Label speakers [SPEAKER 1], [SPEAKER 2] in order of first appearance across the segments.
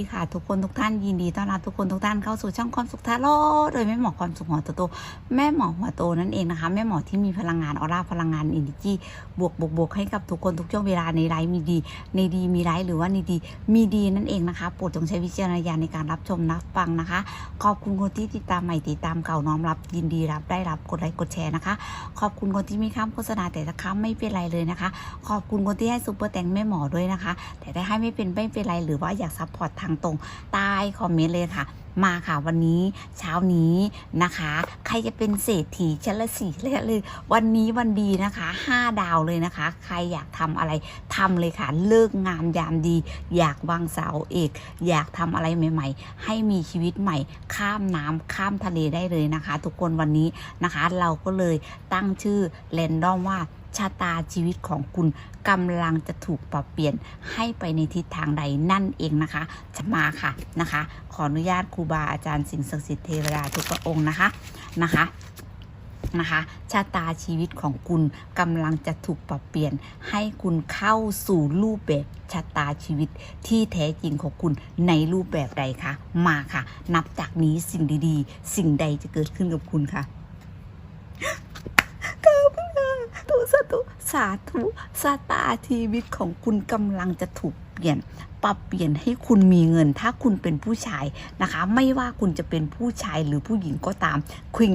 [SPEAKER 1] ีค่ะทุกคนทุกท่านยินดีต้อนรับทุกคนทุกท่านเข้าสู่ช่องความสุขทาโร่โดยแม่หมอความสุขหัวโตโตแม่หมอหัวโตนั่นเองนะคะแม่หมอที่มีพลังงานออร่าพลังงานอินดิจีบวกบวกบวกให้กับทุกคนทุกช่วงเวลาในไลฟ์มีดี ในดีมีไลฟ์หรือว่าในดีมีดีนั่นเองนะคะโปรดจงใช้วิจารณญาณในการรับชมรับฟังนะคะ ขอบคุณคนที่ติดตามใหม่ติดตามเก่าน้อมรับ ยินดีรับได้รับกดไลค์กดแชร์นะคะ ขอบคุณคนที่มีคำโฆษณาแต่ละคำไม่เป็นไรเลยนะคะ ขอบคุณคนที่ให้ซุปเปอร์แตงแม่หมอด้วยนะคะ แต่ถ้ให้ไม่เป็นไม่เป็นไรหรือว่าอยากซัพพอร์ตทางตรงใต้คอมเมนต์เลยค่ะ มาค่ะวันนี้เช้านี้นะคะ ใครจะเป็นเศรษฐีชั้นละสี่เลยเลย วันนี้วันดีนะคะห้าดาวเลยนะคะ ใครอยากทำอะไรทำเลยค่ะ เลิกงามยามดี อยากวางเสาเอก อยากทำอะไรใหม่ ๆ ให้มีชีวิตใหม่ ข้ามน้ำข้ามทะเลได้เลยนะคะ ทุกคนวันนี้นะคะ เราก็เลยตั้งชื่อเรนดอมว่า ชะตาชีวิตของคุณกำลังจะถูกปรับเปลี่ยนให้ไปในทิศทางใดนั่นเองนะคะจะมาค่ะนะคะ ขออนุญาตครูบาอาจารย์สิ่งศักดิ์สิทธิ์เทวดาทุกพระองค์นะคะนะคะนะคะชะตาชีวิตของคุณกำลังจะถูกปรับเปลี่ยน ให้คุณเข้าสู่รูปแบบชะตาชีวิตที่แท้จริงของคุณในรูปแบบใดคะมาค่ะ นับจากนี้สิ่งดีๆ สิ่งใดจะเกิดขึ้นกับคุณค่ะ อบคุณค่ะตุสาธุสาธุสตาชีวิตของคุณกำลังจะถูกเปลี่ยนปรับเปลี่ยนให้คุณมีเงินถ้าคุณเป็นผู้ชายนะคะ ไม่ว่าคุณจะเป็นผู้ชายหรือผู้หญิงก็ตาม Queen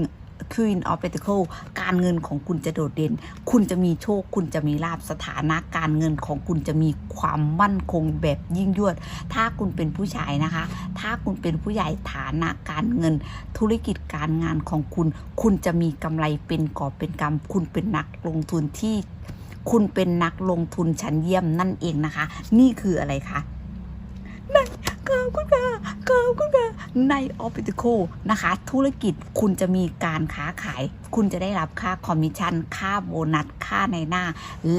[SPEAKER 1] Queen of Pentacles การเงินของคุณจะโดดเด่น คุณจะมีโชค คุณจะมีลาบสถานะการเงินของคุณจะมีความมั่นคงแบบยิ่งยวด ถ้าคุณเป็นผู้ชายนะคะ ถ้าคุณเป็นผู้ใหญ่ฐานะการเงิน ธุรกิจการงานของคุณ คุณจะมีกำไรเป็นกอบเป็นกำคุณเป็นนักลงทุนที่คุณเป็นนักลงทุนชั้นเยี่ยมนั่นเองนะคะ นี่คืออะไรคะใน ขอบคุณค่ะขอบคุณค่ะในออฟฟิศโคนะคะ ธุรกิจคุณจะมีการค้าขาย คุณจะได้รับค่าคอมมิชชั่น ค่าโบนัส ค่าในหน้า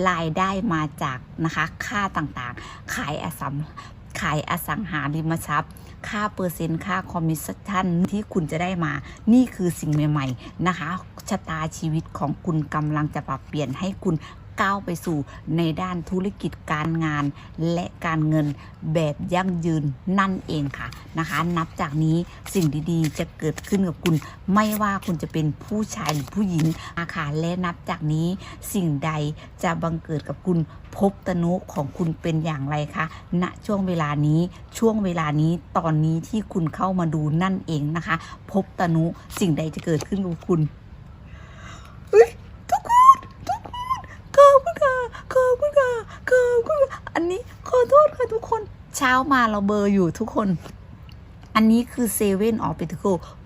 [SPEAKER 1] รายได้มาจากนะคะ ค่าต่างๆ ขายอสัมขายอสังหาริมทรัพย์ ค่าเปอร์เซ็นต์ ค่าคอมมิชชั่นที่คุณจะได้มา นี่คือสิ่งใหม่ ๆ นะคะ ชะตาชีวิตของคุณกำลังจะปรับเปลี่ยนให้คุณ ก้าวไปสู่ในด้านธุรกิจการงาน และการเงินแบบยั่งยืนนั่นเองค่ะนะคะ นับจากนี้สิ่งดีๆ จะเกิดขึ้นกับคุณ ไม่ว่าคุณจะเป็นผู้ชายหรือผู้หญิงอาคาและนับจากนี้สิ่งใดจะบังเกิดกับคุณพบตนุของคุณเป็นอย่างไรคะณช่วงเวลานี้ช่วงเวลานี้ตอนนี้ที่คุณเข้ามาดูนั่นเองนะคะ พบตนุสิ่งใดจะเกิดขึ้นกับคุณเฮ้ยทุกคนทุกคนขอบคุณค่ะขอบคุณค่ะขอบคุณค่ะอันนี้ขอโทุกคนเช้ามาเราเบอร์อยู่ทุกคน อันนี้คือเซเว่นออฟเปติโก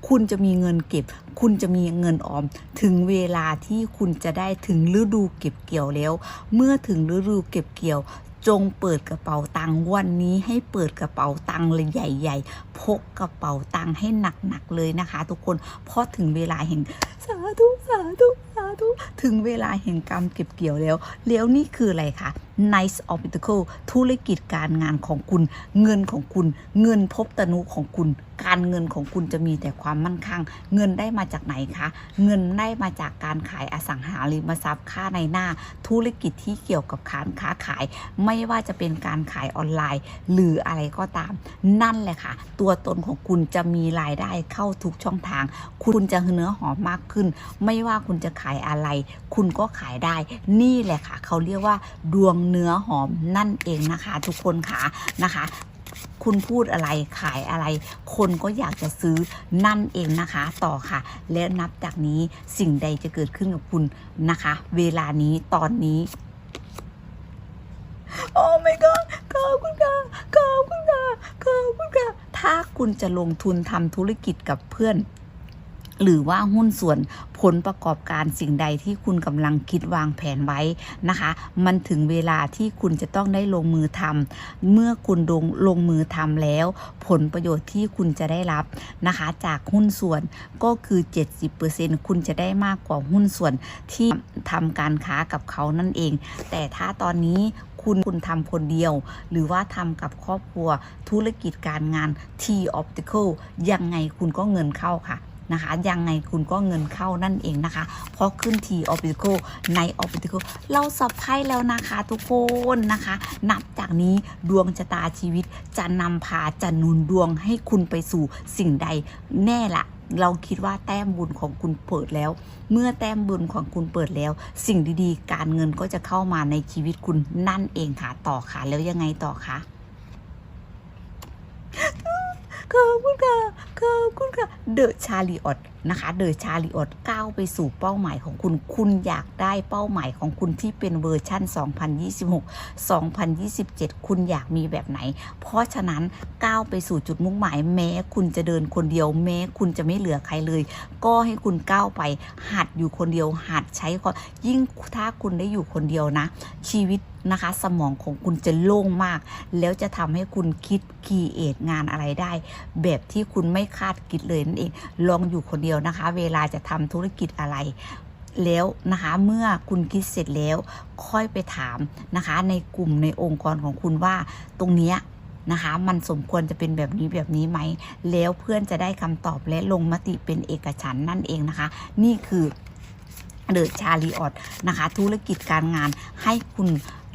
[SPEAKER 1] คุณจะมีเงินเก็บ คุณจะมีเงินออม ถึงเวลาที่คุณจะได้ถึงฤดูเก็บเกี่ยวแล้ว เมื่อถึงฤดูเก็บเกี่ยวจงเปิดกระเป๋าตังค์วันนี้ให้เปิดกระเป๋าตังค์เลยใหญ่ ๆ พกกระเป๋าตังค์ให้หนักๆเลยนะคะ ทุกคนเพราะถึงเวลาแห่งสาธุสาธุสาธุถึงเวลาแห่งกรรมเก็บเกี่ยวแล้ว แล้วนี่คืออะไรคะ Nice of Pentacle ธุรกิจการงานของคุณ เงินของคุณ เงินพบตนุของคุณ การเงินของคุณจะมีแต่ความมั่นคงเงินได้มาจากไหนคะ เงินได้มาจากการขายอสังหาริมทรัพย์ค่าในหน้า ธุรกิจที่เกี่ยวกับการค้าขาย ไม่ว่าจะเป็นการขายออนไลน์ หรืออะไรก็ตาม นั่นแหละค่ะ ตัวตนของคุณจะมีรายได้เข้าทุกช่องทาง คุณจะเนื้อหอมมากขึ้น ไม่ว่าคุณจะขายอะไร คุณก็ขายได้ นี่แหละค่ะ เขาเรียกว่าดวงเนื้อหอมนั่นเองนะคะ ทุกคนค่ะนะคะคุณพูดอะไรขายอะไร คนก็อยากจะซื้อนั่นเองนะคะ ต่อค่ะ และนับจากนี้สิ่งใดจะเกิดขึ้นกับคุณนะคะ เวลานี้ตอนนี้โอ้ my god ขอบคุณค่ะขอบคุณค่ะขอบคุณค่ะถ้าคุณจะลงทุนทำธุรกิจกับเพื่อน หรือว่าหุ้นส่วนผลประกอบการสิ่งใดที่คุณกำลังคิดวางแผนไว้นะคะ มันถึงเวลาที่คุณจะต้องได้ลงมือทำเมื่อคุณลงลงมือทำแล้ว ผลประโยชน์ที่คุณจะได้รับนะคะ จากหุ้นส่วนก็คือ 70%คุณจะได้มากกว่าหุ้นส่วนที่ทำการค้ากับเขานั่นเอง แต่ถ้าตอนนี้คุณคุณทำคนเดียว หรือว่าทำกับครอบครัวธุรกิจการงาน T Optical ยังไงคุณก็เงินเข้าค่ะ นะคะ ยังไงคุณก็เงินเข้านั่นเองนะคะ เพราะขึ้นทีออ p ิโ c ในออ p ิโ c เราสับไพ่แล้วนะคะทุกคนนะคะ นับจากนี้ดวงชะตาชีวิตจะนำพาจะนุนดวงให้คุณไปสู่สิ่งใดแน่ละเราคิดว่าแต้มบุญของคุณเปิดแล้ว เมื่อแต้มบุญของคุณเปิดแล้ว สิ่งดีๆ การเงินก็จะเข้ามาในชีวิตคุณนั่นเองค่ะต่อค่ะแล้วยังไงต่อคะ ขอบคุณค่ะขอบคุณค่ะเดอะชาลีออตนะคะ เดอะชาลีออตก้าวไปสู่เป้าหมายของคุณ คุณอยากได้เป้าหมายของคุณที่เป็นเวอร์ชั่น 2026 2027 คุณอยากมีแบบไหน เพราะฉะนั้นก้าวไปสู่จุดมุ่งหมาย แม้คุณจะเดินคนเดียว แม้คุณจะไม่เหลือใครเลย ก็ให้คุณก้าวไป หัดอยู่คนเดียว หัดใช้ ยิ่งถ้าคุณได้อยู่คนเดียวนะ ชีวิตนะคะ สมองของคุณจะโล่งมาก แล้วจะทำให้คุณคิดคีเอทงานอะไรได้ แบบที่คุณไม่คาดคิดเลยนั่นเองลองอยู่คนเดียวนะคะ เวลาจะทำธุรกิจอะไรแล้วนะคะเมื่อคุณคิดเสร็จแล้วค่อยไปถามนะคะ ในกลุ่มในองค์กรของคุณว่าตรงเนี้ยนะคะมันสมควรจะเป็นแบบนี้แบบนี้ไหม แล้วเพื่อนจะได้คำตอบและลงมติเป็นเอกฉันนั่นเองนะคะ นี่คือ เดอะชาลีออตนะคะธุรกิจการงานให้คุณ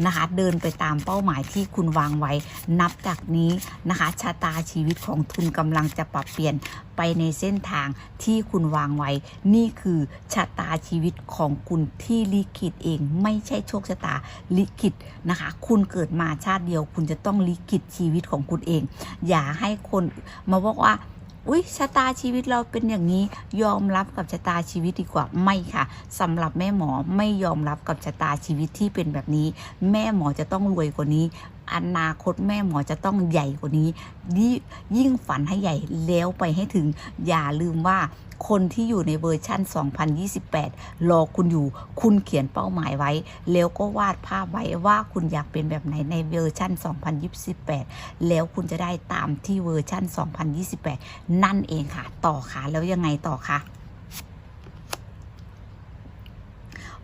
[SPEAKER 1] นะคะเดินไปตามเป้าหมายที่คุณวางไว้ นับจากนี้นะคะชะตาชีวิตของคุณกำลังจะปรับเปลี่ยนไปในเส้นทางที่คุณวางไว้ นี่คือชะตาชีวิตของคุณที่ลิขิตเอง ไม่ใช่โชคชะตาลิขิตนะคะ คุณเกิดมาชาติเดียว คุณจะต้องลิขิตชีวิตของคุณเอง อย่าให้คนมาบอกว่า อุ๊ยชะตาชีวิตเราเป็นอย่างนี้ยอมรับกับชะตาชีวิตดีกว่าไม่ค่ะสำหรับแม่หมอไม่ยอมรับกับชะตาชีวิตที่เป็นแบบนี้ แม่หมอจะต้องรวยกว่านี้อนาคตแม่หมอจะต้องใหญ่กว่านี้ยิ่งฝันให้ใหญ่แล้วไปให้ถึงอย่าลืมว่า คนที่อยู่ในเวอร์ชั่น 2028 รอคุณอยู่ คุณเขียนเป้าหมายไว้ แล้วก็วาดภาพไว้ว่าคุณอยากเป็นแบบไหนในเวอร์ชั่น 2028 แล้วคุณจะได้ตามที่เวอร์ชั่น 2028 นั่นเองค่ะ ต่อค่ะ แล้วยังไงต่อคะ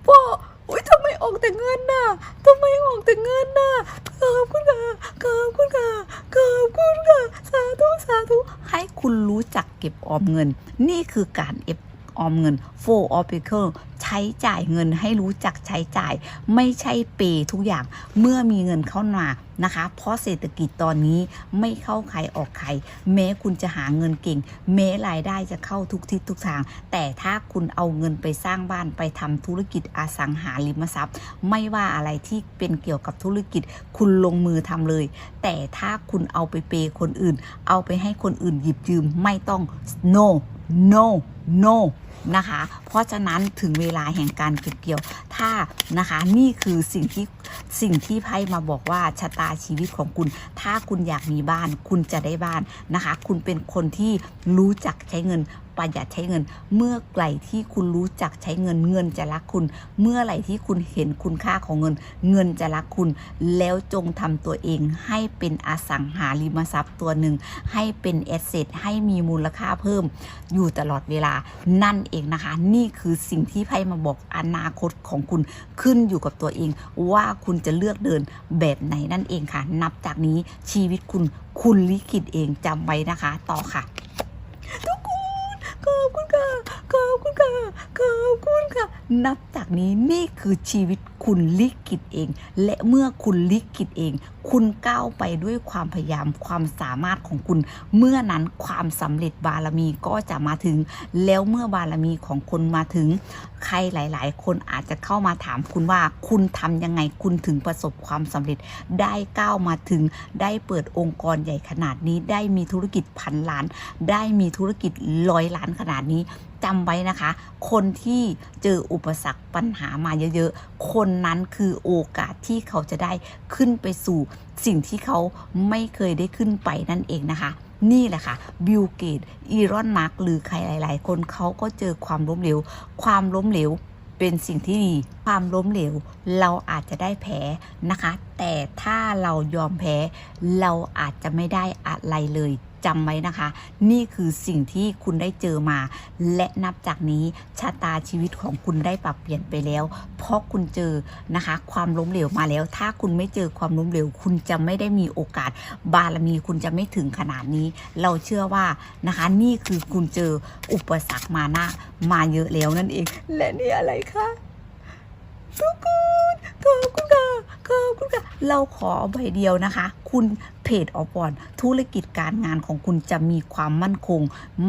[SPEAKER 1] พ่ออุ้ยทำไม ออกแต่เงินน่ะทำไมออกแต่เงินน่ะขอบคุณค่ะขอบคุณค่ะขอบคุณค่ะสาธุสาธุให้คุณรู้จักเก็บออมเงิน นี่คือการ FD ออมเงิน for o p i c a l ใช้จ่ายเงินให้รู้จักใช้จ่าย ไม่ใช่เปย์ทุกอย่างเมื่อมีเงินเข้ามานะคะ เพราะเศรษฐกิจตอนนี้ไม่เข้าใครออกใครแม้คุณจะหาเงินเก่งแม้รายได้จะเข้าทุกทิศทุกทาง แต่ถ้าคุณเอาเงินไปสร้างบ้านไปทำธุรกิจอสังหาริมทรัพย์ ไม่ว่าอะไรที่เป็นเกี่ยวกับธุรกิจ คุณลงมือทำเลย แต่ถ้าคุณเอาไปเปย์คนอื่น เอาไปให้คนอื่นหยิบยืมไม่ต้อง no no no นะคะ เพราะฉะนั้นถึงเวลาแห่งการเก็บเกี่ยว ถ้านะคะนี่คือสิ่งที่สิ่งที่ไพ่มาบอกว่าชะตาชีวิตของคุณ ถ้าคุณอยากมีบ้าน คุณจะได้บ้านนะคะ คุณเป็นคนที่รู้จักใช้เงิน ประหยัดใช้เงิน เมื่อไหร่ที่คุณรู้จักใช้เงินเงินจะรักคุณ เมื่อไหร่ที่คุณเห็นคุณค่าของเงิน เงินจะรักคุณ แล้วจงทำตัวเองให้เป็นอสังหาริมทรัพย์ตัวหนึ่งให้เป็นแอสเซทให้มีมูลค่าเพิ่ม อยู่ตลอดเวลานั่นเองนะคะ นี่คือสิ่งที่ไพ่มาบอกอนาคตของคุณขึ้นอยู่กับตัวเอง ว่าคุณจะเลือกเดินแบบไหนนั่นเองค่ะ นับจากนี้ชีวิตคุณคุณลิขิตเองจำไว้นะคะ ต่อค่ะ ทุกคน ขอบคุณค่ะ ขอบคุณค่ะ ขอบคุณค่ะ นับจากนี้นี่คือชีวิตคุณลิขิตเอง และเมื่อคุณลิขิตเอง คุณก้าวไปด้วยความพยายามความสามารถของคุณ เมื่อนั้นความสำเร็จบารมีก็จะมาถึง แล้วเมื่อบารมีของคนมาถึง ใครหลาย ๆ คนอาจจะเข้ามาถามคุณว่าคุณทำยังไงคุณถึงประสบความสำเร็จ ได้ก้าวมาถึง ได้เปิดองค์กรใหญ่ขนาดนี้ ได้มีธุรกิจพันล้าน ได้มีธุรกิจร้อยล้านขนาดนี้จำไว้นะคะ คนที่เจออุปสรรคปัญหามาเยอะๆ คนนั้นคือโอกาสที่เขาจะได้ขึ้นไปสู่สิ่งที่เขาไม่เคยได้ขึ้นไปนั่นเองนะคะนี่แหละค่ะบิลเกตอีรอนมาร์กหรือใครหลาย ๆ คนเขาก็เจอความล้มเหลว ความล้มเหลวเป็นสิ่งที่ดี ความล้มเหลว เราอาจจะได้แพ้นะคะ แต่ถ้าเรายอมแพ้ เราอาจจะไม่ได้อะไรเลย จำไว้นะคะ นี่คือสิ่งที่คุณได้เจอมา และนับจากนี้ชะตาชีวิตของคุณได้ปรับเปลี่ยนไปแล้ว เพราะคุณเจอนะคะ ความล้มเหลวมาแล้ว ถ้าคุณไม่เจอความล้มเหลว คุณจะไม่ได้มีโอกาส บารมีคุณจะไม่ถึงขนาดนี้ เราเชื่อว่านะคะ นี่คือคุณเจออุปสรรคมานะมาเยอะแล้วนั่นเอง และนี่อะไรคะ ทุกคนขอบคุณค่ะขอบคุณค่ะเราขอใบเดียวนะคะ คุณเพจออบอนธุรกิจการงานของคุณจะมีความมั่นคง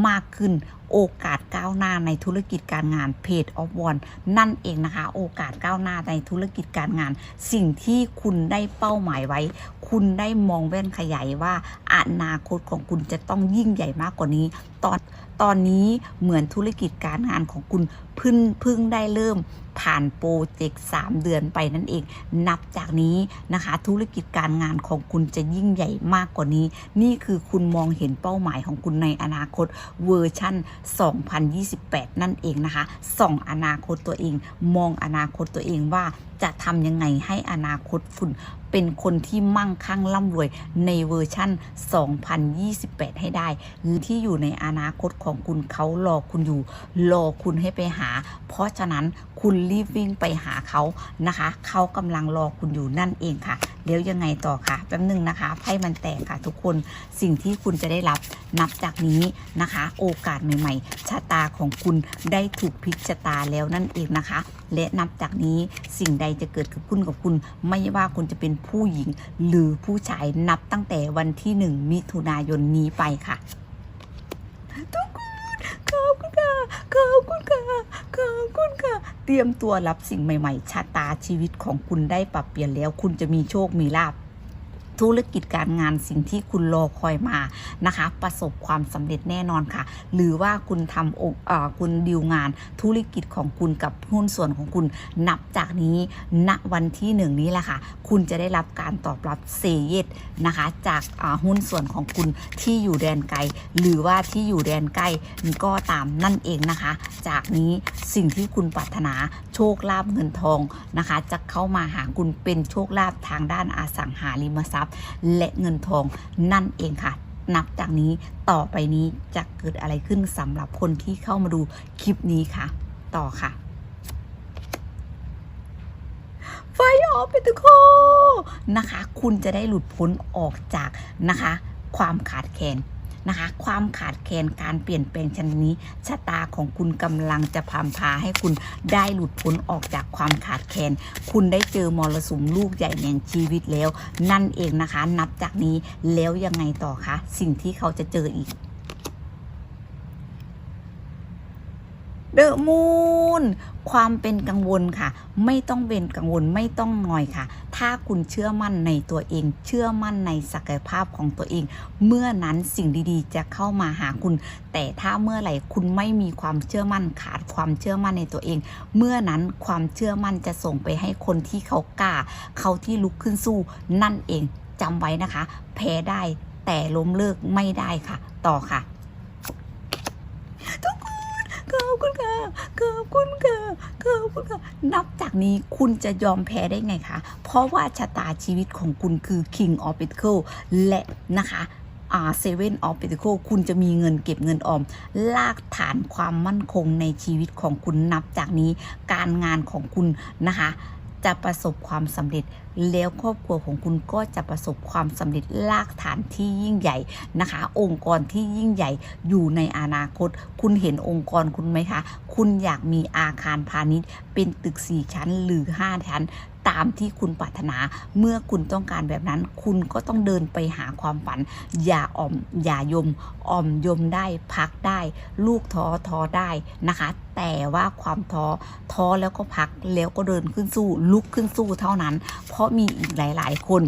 [SPEAKER 1] มากขึ้น โอกาสก้าวหน้าในธุรกิจการงานเพจออฟวอนนั่นเองนะคะ โอกาสก้าวหน้าในธุรกิจการงาน สิ่งที่คุณได้เป้าหมายไว้ คุณได้มองแว่นขยายว่าอนาคตของคุณจะต้องยิ่งใหญ่มากกว่านี้ ตอนตอนนี้เหมือนธุรกิจการงานของคุณพิ่งพิ่งได้เริ่มผ่านโปรเจกต์3เดือนไปนั่นเอง นับจากนี้นะคะ ธุรกิจการงานของคุณจะยิ่งใหญ่มากกว่านี้ นี่คือคุณมองเห็นเป้าหมายของคุณในอนาคตเวอร์ชั่น2028 นั่นเองนะคะส่องอนาคตตัวเอง มองอนาคตตัวเองว่า จะทำยังไงให้อนาคตคุณเป็นคนที่มั่งคั่งร่ำรวยในเวอร์ชั่น 2028 ให้ได้ ที่อยู่ในอนาคตของคุณเขารอคุณอยู่ รอคุณให้ไปหา เพราะฉะนั้นคุณรีบวิ่งไปหาเขานะคะ เขากำลังรอคุณอยู่นั่นเองค่ะ เดี๋ยวยังไงต่อค่ะ แป๊บหนึงนะคะ ไพ่มันแตกค่ะทุกคน สิ่งที่คุณจะได้รับนับจากนี้นะคะ โอกาสใหม่ ๆ ชะตาของคุณได้ถูกพลิกชะตาแล้วนั่นเองนะคะ และนับจากนี้สิ่งใดจะเกิดกับคุณกับคุณ ไม่ว่าคุณจะเป็นผู้หญิงหรือผู้ชายนับตั้งแต่วันที่หนึ่งมิถุนายนนี้ไปค่ะทุกคนขอบคุณค่ะขอบคุณค่ะขอบคุณค่ะ เตรียมตัวรับสิ่งใหม่ ๆ ชะตาชีวิตของคุณได้ปรับเปลี่ยนแล้ว คุณจะมีโชคมีลาภ ธุรกิจการงานสิ่งที่คุณรอคอยมานะคะ ประสบความสำเร็จแน่นอนค่ะ หรือว่าคุณทำองค์เอ่อคุณดีลงานธุรกิจของคุณกับหุ้นส่วนของคุณนับจากนี้ณวันที่หนึ่งนี้แหละค่ะ คุณจะได้รับการตอบรับเซเยสนะคะ จากหุ้นส่วนของคุณที่อยู่แดนไกล หรือว่าที่อยู่แดนใกล้ก็ตามนั่นเองนะคะ จากนี้สิ่งที่คุณปรารถนาโชคลาภเงินทองนะคะ จะเข้ามาหาคุณเป็นโชคลาภทางด้านอสังหาริมทรัพย์และเงินทองนั่นเองค่ะนับจากนี้ต่อไปนี้จะเกิดอะไรขึ้นสำหรับคนที่เข้ามาดูคลิปนี้ค่ะ ต่อค่ะ ไฟออกไปทุกคนนะคะ คุณจะได้หลุดพ้นออกจากนะคะ ความขาดแคลน นะคะ ความขาดแคลนการเปลี่ยนแปลงชนนี้ ชะตาของคุณกำลังจะพามพาให้คุณได้หลุดพ้นออกจากความขาดแคลนคุณได้เจอมรสุมลูกใหญ่แห่งชีวิตแล้ว นั่นเองนะคะ นับจากนี้แล้วยังไงต่อคะสิ่งที่เขาจะเจออีก เดอะมูนความเป็นกังวลค่ะ ไม่ต้องเป็นกังวลไม่ต้องหน่อยค่ะ ถ้าคุณเชื่อมั่นในตัวเอง เชื่อมั่นในศักยภาพของตัวเอง เมื่อนั้นสิ่งดีๆ จะเข้ามาหาคุณ แต่ถ้าเมื่อไหร่คุณไม่มีความเชื่อมั่นขาดความเชื่อมั่นในตัวเอง เมื่อนั้นความเชื่อมั่นจะส่งไปให้คนที่เขากล้า เขาที่ลุกขึ้นสู้ นั่นเองจำไว้นะคะ แพ้ได้แต่ล้มเลิกไม่ได้ค่ะ ต่อค่ะ ทุกคนขอบ คุณค่ะขอบคุณค่ะขอบคุณค่ะนับจากนี้คุณจะยอมแพ้ได้ไงคะเพราะว่าชะตาชีวิตของคุณคือ King of Pentacle และนะคะอ่าเซเว่นออฟเปติโคคุณจะมีเงินเก็บเงินออม ลากฐานความมั่นคงในชีวิตของคุณนับจากนี้การงานของคุณนะคะ จะประสบความสำเร็จ แล้วครอบครัวของคุณก็จะประสบความสำเร็จลากฐานที่ยิ่งใหญ่นะคะ องค์กรที่ยิ่งใหญ่อยู่ในอนาคต คุณเห็นองค์กรคุณไหมคะ คุณอยากมีอาคารพาณิชย์ เป็นตึก 4 ชั้นหรือ 5 ชั้น ตามที่คุณปรารถนา เมื่อคุณต้องการแบบนั้น คุณก็ต้องเดินไปหาความฝัน อย่าอ่อมอย่ายมอ่อมยมได้พักได้ ลูกท้อท้อได้นะคะแต่ว่าความท้อท้อแล้วก็พักแล้วก็เดินขึ้นสู้ลุกขึ้นสู้เท่านั้น เพราะมีอีกหลาย ๆ คน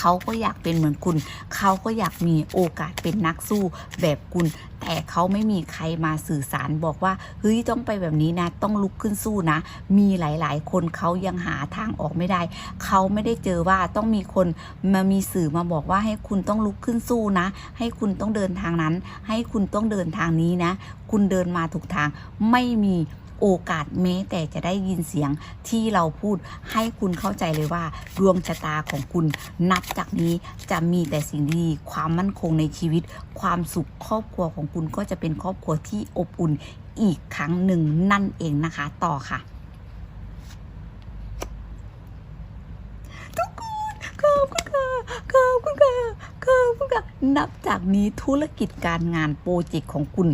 [SPEAKER 1] เขาก็อยากเป็นเหมือนคุณ เขาก็อยากมีโอกาสเป็นนักสู้แบบคุณ แต่เขาไม่มีใครมาสื่อสารบอกว่าเฮ้ยต้องไปแบบนี้นะ ต้องลุกขึ้นสู้นะ มีหลาย ๆ คนเขายังหาทางออกไม่ได้ เขาไม่ได้เจอว่าต้องมีคนมามีสื่อมาบอกว่าให้คุณต้องลุกขึ้นสู้นะ ให้คุณต้องเดินทางนั้น ให้คุณต้องเดินทางนี้นะ คุณเดินมาถูกทางไม่มี โอกาสแม้แต่จะได้ยินเสียงที่เราพูดให้คุณเข้าใจเลยว่า ดวงชะตาของคุณนับจากนี้จะมีแต่สิ่งดี ความมั่นคงในชีวิต ความสุขครอบครัวของคุณก็จะเป็นครอบครัวที่อบอุ่นอีกครั้งหนึ่งนั่นเองนะคะ ต่อค่ะทุกคนขอบคุณค่ะขอบคุณค่ะขอบคุณค่ะนับจากนี้ธุรกิจการงานโปรเจกต์ของคุณ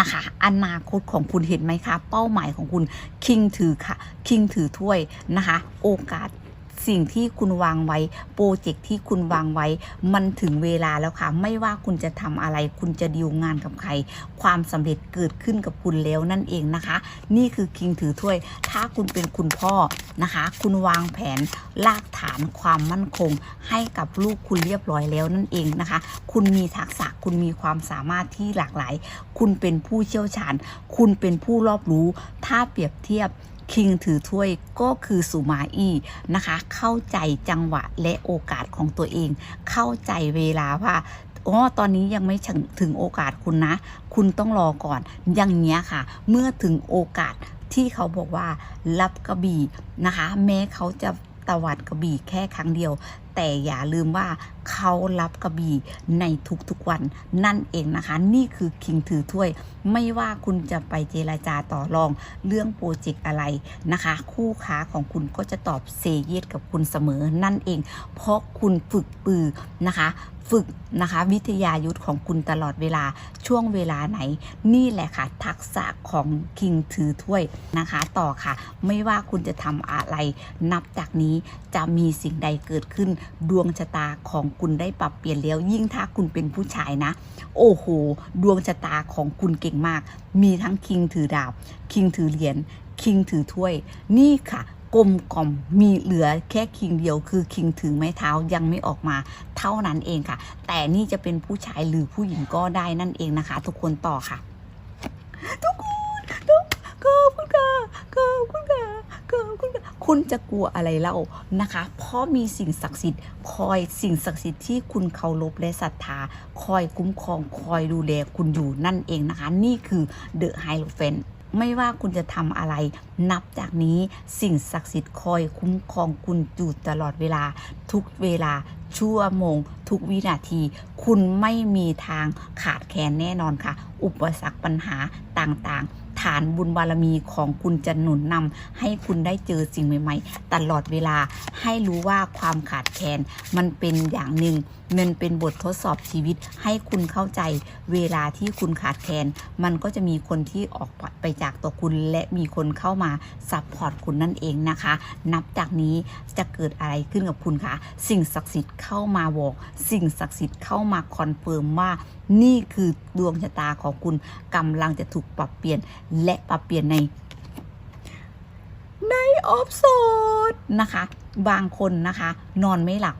[SPEAKER 1] นะคะอนาคตของคุณเห็นไหมคะ เป้าหมายของคุณคิงถือค่ะคิงถือถ้วยนะคะ โอกาส สิ่งที่คุณวางไว้โปรเจกต์ที่คุณวางไว้ มันถึงเวลาแล้วค่ะ ไม่ว่าคุณจะทำอะไร คุณจะดีลงานกับใคร ความสำเร็จเกิดขึ้นกับคุณแล้วนั่นเองนะคะ นี่คือคิงถือถ้วย ถ้าคุณเป็นคุณพ่อนะคะ คุณวางแผนรากฐานความมั่นคง ให้กับลูกคุณเรียบร้อยแล้วนั่นเองนะคะ คุณมีทักษะคุณมีความสามารถที่หลากหลาย คุณเป็นผู้เชี่ยวชาญ คุณเป็นผู้รอบรู้ ถ้าเปรียบเทียบ คิงถือถ้วยก็คือสุมาอี้นะคะ เข้าใจจังหวะและโอกาสของตัวเอง เข้าใจเวลาว่าอ๋อตอนนี้ยังไม่ถึงถึงโอกาสคุณนะ คุณต้องรอก่อน อย่างเงี้ยค่ะ เมื่อถึงโอกาสที่เขาบอกว่ารับกระบี่นะคะ แม้เขาจะตวัดกระบี่แค่ครั้งเดียว แต่อย่าลืมว่าเขารับกระบี่ในทุกๆวันนั่นเองนะคะ นี่คือคิงถือถ้วย ไม่ว่าคุณจะไปเจราจาต่อรองเรื่องโปรเจกต์อะไรนะคะ คู่ค้าของคุณก็จะตอบเซเยสกับคุณเสมอนั่นเอง เพราะคุณฝึกปือนะคะ ฝึกนะคะ วิทยายุทธของคุณตลอดเวลาช่วงเวลาไหน นี่แหละค่ะ ทักษะของคิงถือถ้วยนะคะ ต่อค่ะ ไม่ว่าคุณจะทำอะไร นับจากนี้จะมีสิ่งใดเกิดขึ้น ดวงชะตาของคุณได้ปรับเปลี่ยนแล้วยิ่งถ้าคุณเป็นผู้ชายนะ โอ้โห ดวงชะตาของคุณเก่งมาก มีทั้งคิงถือดาบ คิงถือเหรียญคิงถือถ้วย นี่ค่ะ กลมกล่อมมีเหลือแค่คิงเดียวคือคิงถือไม้เท้ายังไม่ออกมาเท่านั้นเองค่ะ แต่นี่จะเป็นผู้ชายหรือผู้หญิงก็ได้นั่นเองนะคะ ทุกคนต่อค่ะ ทุกคนทุกขอบคุณค่ะขอบคุณค่ะขอบคุณค่ะคุณจะกลัวอะไรเล่านะคะ เพราะมีสิ่งศักดิ์สิทธิ์คอยสิ่งศักดิ์สิทธิ์ที่คุณเคารพและศรัทธา คอยคุ้มครองคอยดูแลคุณอยู่นั่นเองนะคะ นี่คือเดอะไฮโลเฟน ไม่ว่าคุณจะทำอะไร นับจากนี้สิ่งศักดิ์สิทธิ์คอยคุ้มครองคุณอยู่ตลอดเวลา ทุกเวลาชั่วโมง ทุกวินาที คุณไม่มีทางขาดแคลนแน่นอนค่ะ อุปสรรคปัญหาต่างๆ ฐานบุญบารมีของคุณจะหนุนนำให้คุณได้เจอสิ่งใหม่ ๆ ตลอดเวลาให้รู้ว่าความขาดแคลนมันเป็นอย่างหนึ่งมันเป็นบททดสอบชีวิตให้คุณเข้าใจเวลาที่คุณขาดแคลนมันก็จะมีคนที่ออกไปจากตัวคุณและมีคนเข้ามาซัพพอร์ตคุณนั่นเองนะคะ นับจากนี้จะเกิดอะไรขึ้นกับคุณคะสิ่งศักดิ์สิทธิ์เข้ามาบอก สิ่งศักดิ์สิทธิ์เข้ามาคอนเฟิร์มว่านี่คือดวงชะตาของคุณกำลังจะถูกปรับเปลี่ยนและปรับเปลี่ยนใน ในออฟโซดนะคะ บางคนนะคะ นอนไม่หลับ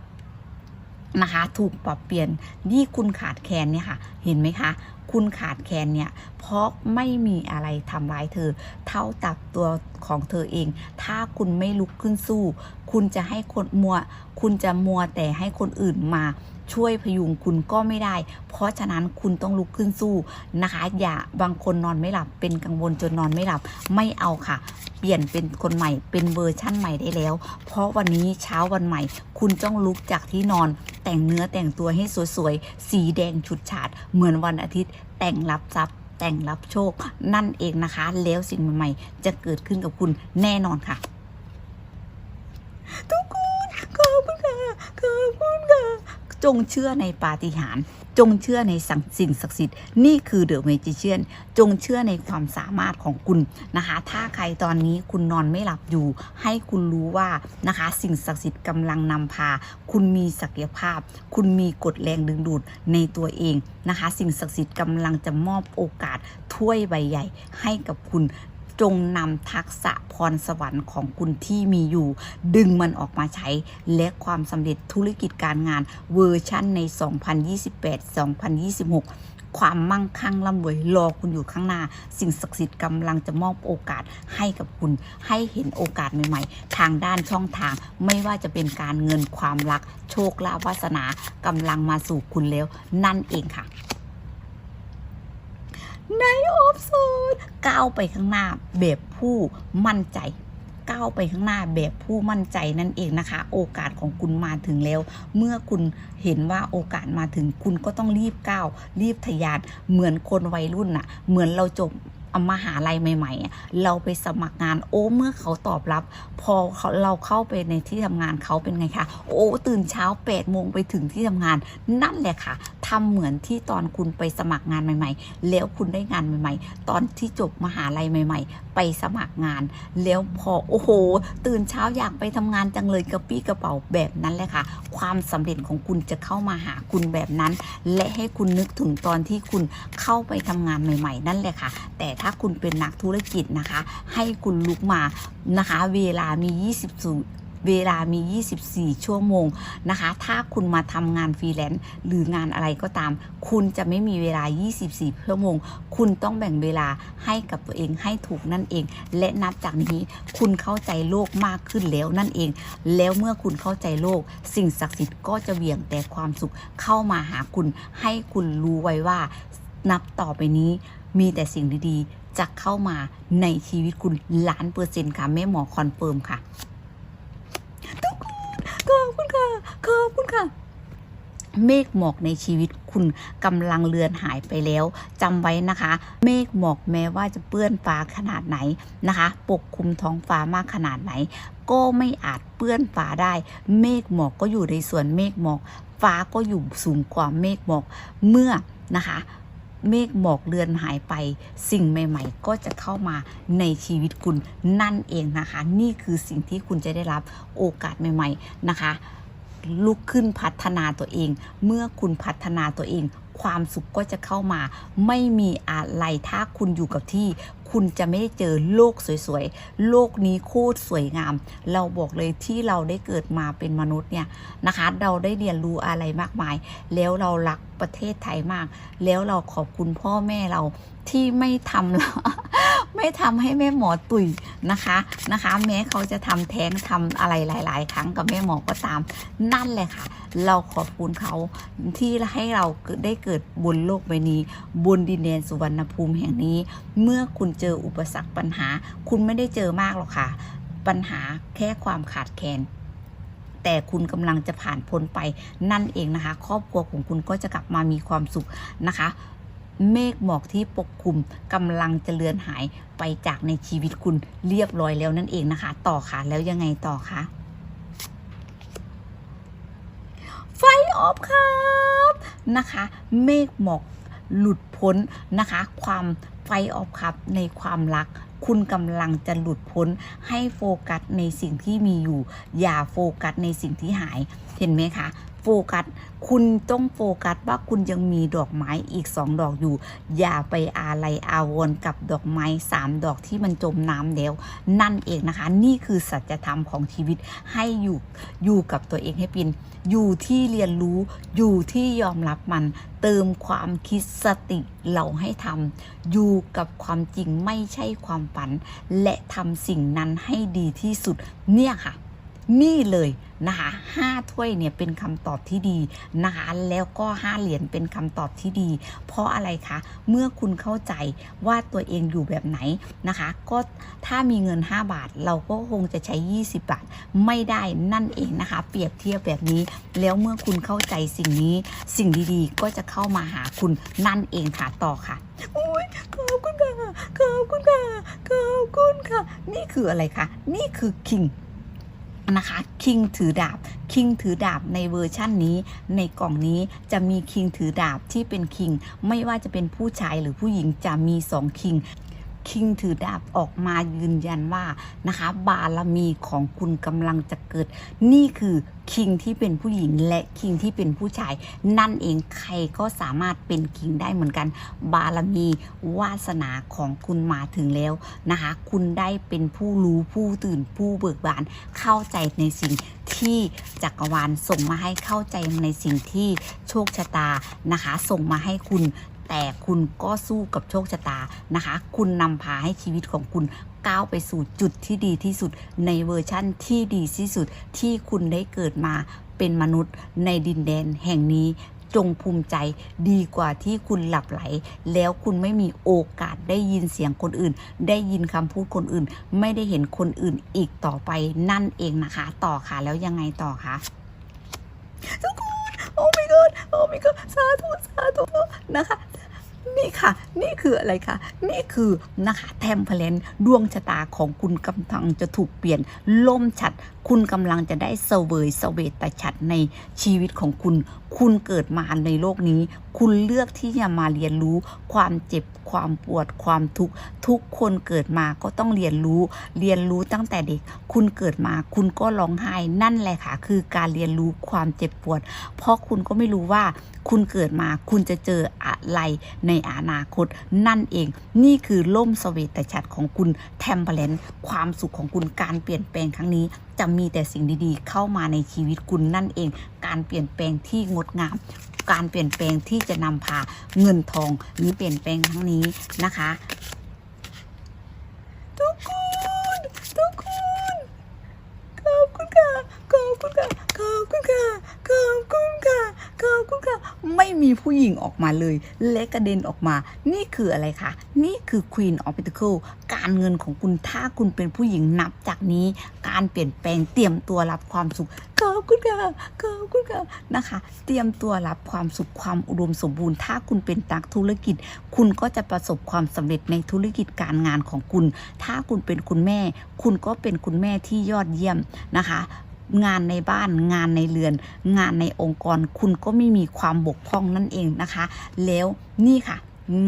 [SPEAKER 1] นะคะ ถูกปรับเปลี่ยนนี่คุณขาดแคลนเนี่ยค่ะ เห็นไหมคะ คุณขาดแคลนเนี่ย เพราะไม่มีอะไรทำร้ายเธอ เท่ากับตัวของเธอเอง ถ้าคุณไม่ลุกขึ้นสู้ คุณจะให้คนมัว คุณจะมัวแต่ให้คนอื่นมา ช่วยพยุงคุณก็ไม่ได้ เพราะฉะนั้นคุณต้องลุกขึ้นสู้นะคะ อย่าบางคนนอนไม่หลับ เป็นกังวลจนนอนไม่หลับ ไม่เอาค่ะ เปลี่ยนเป็นคนใหม่ เป็นเวอร์ชั่นใหม่ได้แล้ว เพราะวันนี้เช้าวันใหม่ คุณต้องลุกจากที่นอน แต่งเนื้อแต่งตัวให้สวยๆ สีแดงฉุดฉาด เหมือนวันอาทิตย์ แต่งรับทรัพย์แต่งรับโชค นั่นเองนะคะ แล้วสิ่งใหม่ๆ จะเกิดขึ้นกับคุณแน่นอนค่ะ ทุกคนขอบคุณค่ะขอบคุณค่ะ จงเชื่อในปาฏิหาริย์จงเชื่อในสังสิ่งศักดิ์สิทธิ์นี่คือเดอะเมจิเชียนจงเชื่อในความสามารถของคุณนะคะ ถ้าใครตอนนี้คุณนอนไม่หลับอยู่ ให้คุณรู้ว่านะคะ สิ่งศักดิ์สิทธิ์กำลังนำพา คุณมีศักยภาพ คุณมีกฎแรงดึงดูดในตัวเองนะคะ สิ่งศักดิ์สิทธิ์กำลังจะมอบโอกาสถ้วยใบใหญ่ให้กับคุณ จงนำทักษะพรสวรรค์ของคุณที่มีอยู่ ดึงมันออกมาใช้ และความสำเร็จธุรกิจการงานเวอร์ชั่นใน 2028-2026ความมั่งคั่งร่ำรวยรอคุณอยู่ข้างหน้า สิ่งศักดิ์สิทธิ์กำลังจะมอบโอกาสให้กับคุณ ให้เห็นโอกาสใหม่ ๆ ทางด้านช่องทาง ไม่ว่าจะเป็นการเงินความรัก โชคลาภวาสนากำลังมาสู่คุณแล้ว นั่นเองค่ะ ในออฟโซนก้าวไปข้างหน้าแบบผู้มั่นใจก้าวไปข้างหน้าแบบผู้มั่นใจนั่นเองนะคะ โอกาสของคุณมาถึงแล้ว เมื่อคุณเห็นว่าโอกาสมาถึงคุณก็ต้องรีบก้าวรีบทะยานเหมือนคนวัยรุ่นน่ะ เหมือนเราจบ มหาลัยใหม่ ๆ เราไปสมัครงานโอ้เมื่อเขาตอบรับ พอเขาเราเข้าไปในที่ทำงานเขาเป็นไงคะโอ้ตื่นเช้า8ปดโมงไปถึงที่ทำงาน นั่นแหละค่ะทำเหมือนที่ตอนคุณไปสมัครงานใหม่ ๆ แล้วคุณได้งานใหม่ ๆ ตอนที่จบมหาลัยใหม่ ๆ ไปสมัครงาน แล้วพอโอ้โห ตื่นเช้าอยากไปทำงานจังเลยกระปี้กระเป๋าแบบนั้นแหละค่ะ ความสำเร็จของคุณจะเข้ามาหาคุณแบบนั้น และให้คุณนึกถึงตอนที่คุณเข้าไปทำงานใหม่ ๆ นั่นแหละค่ะ แต่ถ้าคุณเป็นนักธุรกิจนะคะ ให้คุณลุกมานะคะ เวลามี 20เวลามี 24 ชั่วโมงนะคะ ถ้าคุณมาทำงานฟรีแลนซ์หรืองานอะไรก็ตาม คุณจะไม่มีเวลา 24 ชั่วโมง คุณต้องแบ่งเวลาให้กับตัวเองให้ถูกนั่นเอง และนับจากนี้คุณเข้าใจโลกมากขึ้นแล้วนั่นเอง แล้วเมื่อคุณเข้าใจโลก สิ่งศักดิ์สิทธิ์ก็จะเหวี่ยงแต่ความสุขเข้ามาหาคุณ ให้คุณรู้ไว้ว่า นับต่อไปนี้ มีแต่สิ่งดีๆ จะเข้ามาในชีวิตคุณล้านเปอร์เซ็นต์ค่ะ แม่หมอคอนเฟิร์มค่ะทุกคนขอบคุณค่ะ ขอบคุณค่ะ เมฆหมอกในชีวิตคุณกำลังเลือนหายไปแล้วจำไว้นะคะ เมฆหมอกแม้ว่าจะเปื้อนฟ้าขนาดไหนนะคะ ปกคลุมท้องฟ้ามากขนาดไหน ก็ไม่อาจเปื้อนฟ้าได้ เมฆหมอกก็อยู่ในส่วนเมฆหมอก ฟ้าก็อยู่สูงกว่าเมฆหมอกเมื่อนะคะ เมฆหมอกเลือนหายไป สิ่งใหม่ ๆ ก็จะเข้ามาในชีวิตคุณนั่นเองนะคะ นี่คือสิ่งที่คุณจะได้รับโอกาสใหม่ ๆ นะคะลุกขึ้นพัฒนาตัวเอง เมื่อคุณพัฒนาตัวเอง ความสุขก็จะเข้ามา ไม่มีอะไรถ้าคุณอยู่กับที่ คุณจะไม่ได้เจอโลกสวยๆ โลกนี้โคตรสวยงาม เราบอกเลยที่เราได้เกิดมาเป็นมนุษย์เนี่ยนะคะ เราได้เรียนรู้อะไรมากมาย แล้วเรารักประเทศไทยมาก แล้วเราขอบคุณพ่อแม่เราที่ไม่ทำเราไม่ทำให้แม่หมอตุยนะคะนะคะ แม้เขาจะทำแท้งทำอะไรหลาย ๆ ครั้งกับแม่หมอก็ตามนั่นแหละค่ะ เราขอบคุณเขาที่ให้เราได้เกิดบนโลกใบนี้ บนดินแดนสุวรรณภูมิแห่งนี้ เมื่อคุณเจออุปสรรคปัญหา คุณไม่ได้เจอมากหรอกค่ะ ปัญหาแค่ความขาดแคลนแต่คุณกำลังจะผ่านพ้นไปนั่นเองนะคะ ครอบครัวของคุณก็จะกลับมามีความสุขนะคะ เมฆหมอกที่ปกคลุมกำลังจะเลือนหายไปจากในชีวิตคุณเรียบร้อยแล้วนั่นเองนะคะ ต่อค่ะแล้วยังไงต่อคะ ไฟออฟครับนะคะ เมฆหมอกหลุดพ้นนะคะ ความไฟออฟครับในความรัก คุณกำลังจะหลุดพ้นให้โฟกัสในสิ่งที่มีอยู่ อย่าโฟกัสในสิ่งที่หายเห็นไหมคะ โฟกัส คุณต้องโฟกัสว่าคุณยังมีดอกไม้อีกสองดอกอยู่ อย่าไปอาลัยอาวรณ์กับดอกไม้สามดอกที่มันจมน้ำแล้ว นั่นเองนะคะ นี่คือสัจธรรมของชีวิตให้อยู่อยู่กับตัวเองให้เป็นอยู่ที่เรียนรู้อยู่ที่ยอมรับมันเติมความคิดสติเราให้ทำอยู่กับความจริงไม่ใช่ความฝัน และทำสิ่งนั้นให้ดีที่สุดเนี่ยค่ะ นี่เลยนะคะห้าถ้วยเนี่ยเป็นคำตอบที่ดีนะคะแล้วก็ห้าเหรียญเป็นคำตอบที่ดี เพราะอะไรคะ เมื่อคุณเข้าใจว่าตัวเองอยู่แบบไหนนะคะ ก็ถ้ามีเงิน 5 บาท เราก็คงจะใช้ 20 บาท ไม่ได้นั่นเองนะคะ เปรียบเทียบแบบนี้ แล้วเมื่อคุณเข้าใจสิ่งนี้สิ่งดีๆ ก็จะเข้ามาหาคุณนั่นเองค่ะต่อค่ะโอ้ยขอบคุณค่ะขอบคุณค่ะขอบคุณค่ะ นี่คืออะไรคะนี่คือคิง นะคะคิงถือดาบคิงถือดาบในเวอร์ชั่นนี้ ในกล่องนี้จะมีคิงถือดาบที่เป็นคิง ไม่ว่าจะเป็นผู้ชายหรือผู้หญิงจะมีสองคิง คิงถือดาบออกมายืนยันว่านะคะ บารมีของคุณกำลังจะเกิด นี่คือคิงที่เป็นผู้หญิงและคิงที่เป็นผู้ชาย นั่นเองใครก็สามารถเป็นคิงได้เหมือนกัน บารมีวาสนาของคุณมาถึงแล้วนะคะ คุณได้เป็นผู้รู้ผู้ตื่นผู้เบิกบานเข้าใจในสิ่งที่จักรวาลส่งมาให้เข้าใจในสิ่งที่โชคชะตานะคะ ส่งมาให้คุณ แต่คุณก็สู้กับโชคชะตานะคะ คุณนำพาให้ชีวิตของคุณก้าวไปสู่จุดที่ดีที่สุด ในเวอร์ชั่นที่ดีที่สุดที่คุณได้เกิดมาเป็นมนุษย์ ในดินแดนแห่งนี้จงภูมิใจดีกว่าที่คุณหลับไหล แล้วคุณไม่มีโอกาสได้ยินเสียงคนอื่น ได้ยินคำพูดคนอื่น ไม่ได้เห็นคนอื่นอีกต่อไปนั่นเองนะคะ ต่อค่ะแล้วยังไงต่อคะทุกคนโอ้ my god โอ้ my god สาธุสาธุนะคะ นี่ค่ะ นี่คืออะไรคะนี่คือนะคะแทมเพลนดวงชะตาของคุณกำลังจะถูกเปลี่ยนล่มฉัด คุณกำลังจะได้เสวยเสวตฉัดในชีวิตของคุณ คุณเกิดมาในโลกนี้ คุณเลือกที่จะมาเรียนรู้ ความเจ็บความปวดความทุกข์ทุกคนเกิดมาก็ต้องเรียนรู้ เรียนรู้ตั้งแต่เด็ก คุณเกิดมาคุณก็ร้องไห้นั่นแหละค่ะ คือการเรียนรู้ความเจ็บปวด เพราะคุณก็ไม่รู้ว่าคุณเกิดมาคุณจะเจออะไรในอนาคต นั่นเอง นี่คือล่มสเวตฉัตรของคุณแทมเ e ลนความสุขของคุณการเปลี่ยนแปลงครั้งนี้จะมีแต่สิ่งดีๆ เข้ามาในชีวิตคุณนั่นเอง การเปลี่ยนแปลงที่งดงาม การเปลี่ยนแปลงที่จะนำพาเงินทองนี้เปลี่ยนแปลงทั้งนี้นะคะ ทุกคนทุกคนขอบคุณค่ะขอบคุณค่ะขอบคุณค่ะขอบคุณค่ะขอบคุณค่ะ ไม่มีผู้หญิงออกมาเลยและกระเด็นออกมา นี่คืออะไรคะ นี่คือ Queen of Pentacle การเงินของคุณถ้าคุณเป็นผู้หญิงนับจากนี้ การเปลี่ยนแปลงเตรียมตัวรับความสุขขอบคุณค่ะขอบคุณค่ะนะคะ เตรียมตัวรับความสุขความอุดมสมบูรณ์ ถ้าคุณเป็นนักธุรกิจ คุณก็จะประสบความสำเร็จในธุรกิจการงานของคุณ ถ้าคุณเป็นคุณแม่ คุณก็เป็นคุณแม่ที่ยอดเยี่ยมนะคะ งานในบ้านงานในเรือน งานในองค์กร คุณก็ไม่มีความบกพร่องนั่นเองนะคะ แล้วนี่ค่ะ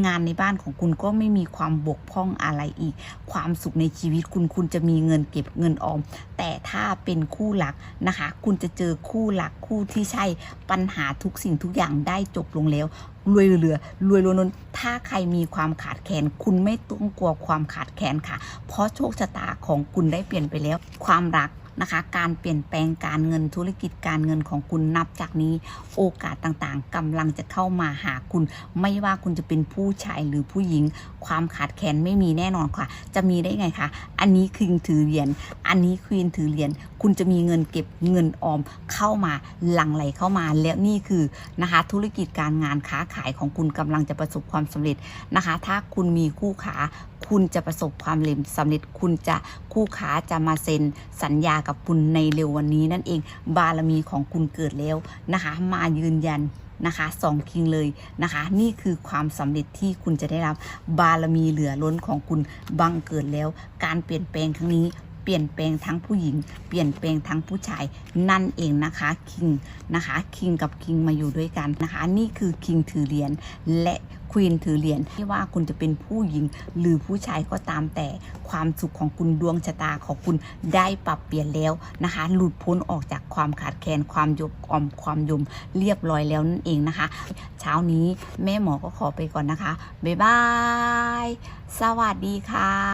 [SPEAKER 1] งานในบ้านของคุณก็ไม่มีความบกพร่องอะไรอีก ความสุขในชีวิตคุณคุณจะมีเงินเก็บเงินออม แต่ถ้าเป็นคู่หลักนะคะ คุณจะเจอคู่หลักคู่ที่ใช่ปัญหาทุกสิ่งทุกอย่างได้จบลงแล้วรวยเรือรวยรวยนนถ้าใครมีความขาดแคลนคุณไม่ต้องกลัวความขาดแคลนค่ะ เพราะโชคชะตาของคุณได้เปลี่ยนไปแล้ว ความรัก นะคะ การเปลี่ยนแปลงการเงินธุรกิจการเงินของคุณนับจากนี้ โอกาสต่างๆกำลังจะเข้ามาหาคุณ ไม่ว่าคุณจะเป็นผู้ชายหรือผู้หญิง ความขาดแคลนไม่มีแน่นอนค่ะ จะมีได้ไงคะอันนี้คิงถือเหรียญอันนี้ควีนถือเหรียญคุณจะมีเงินเก็บเงินออมเข้ามาหลั่งไหลเข้ามาแล้วนี่คือนะคะธุรกิจการงานค้าขายของคุณกำลังจะประสบความสำเร็จนะคะ ถ้าคุณมีคู่ขา คุณจะประสบความสำเร็จคุณจะคู่ขาจะมาเซ็นสัญญากับคุณในเร็ววันนี้นั่นเองบารมีของคุณเกิดแล้วนะคะ มายืนยันนะคะสองคิงเลยนะคะ นี่คือความสำเร็จที่คุณจะได้รับบารมีเหลือล้นของคุณบังเกิดแล้ว การเปลี่ยนแปลงครั้งนี้เปลี่ยนแปลงทั้งผู้หญิง เปลี่ยนแปลงทั้งผู้ชายนั่นเองนะคะคิงนะคะคิงกับคิงมาอยู่ด้วยกันนะคะ นี่คือคิงถือเหรียญและ วีนถือเหรียญที่ว่าคุณจะเป็นผู้หญิงหรือผู้ชายก็ตามแต่ความสุขของคุณดวงชะตาของคุณได้ปรับเปลี่ยนแล้วนะคะ หลุดพ้นออกจากความขาดแคลนความยบออมความยมเรียบร้อยแล้วนั่นเองนะคะ เช้านี้แม่หมอก็ขอไปก่อนนะคะ บ๊ายบาย สวัสดีค่ะ